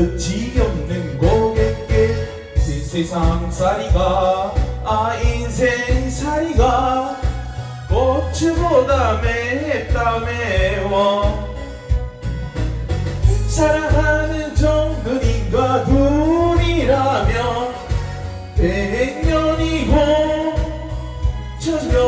끝이 없는 고갯길 세- 세상살이가 아 인생살이가 고추보다 맵다 매워. 사랑하는 정근인가 둘이라면 백년이고 천년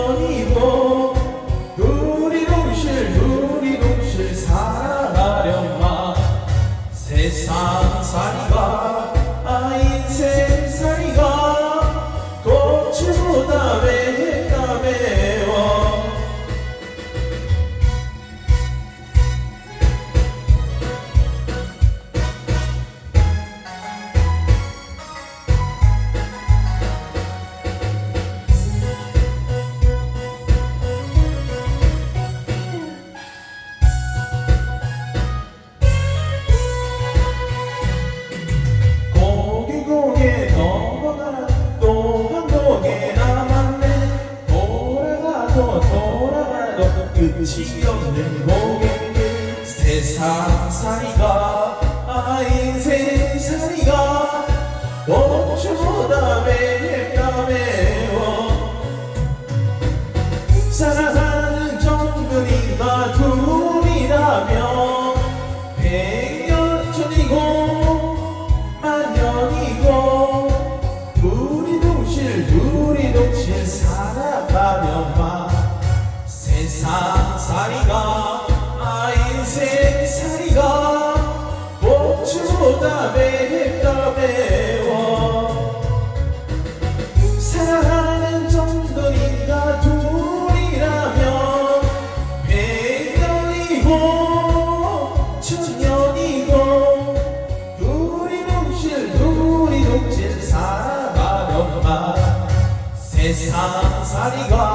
돌아가도 돌아가도 끝이 없는 고갯길 세상살이가 아 인생살이가 세상살이가 아 인생살이가 고추보다 맵다 매워. 사랑하는 정도인가 둘이라면 백년이고 천년이고 둘이 동실 둘이 동실 살아가려마 세상살이가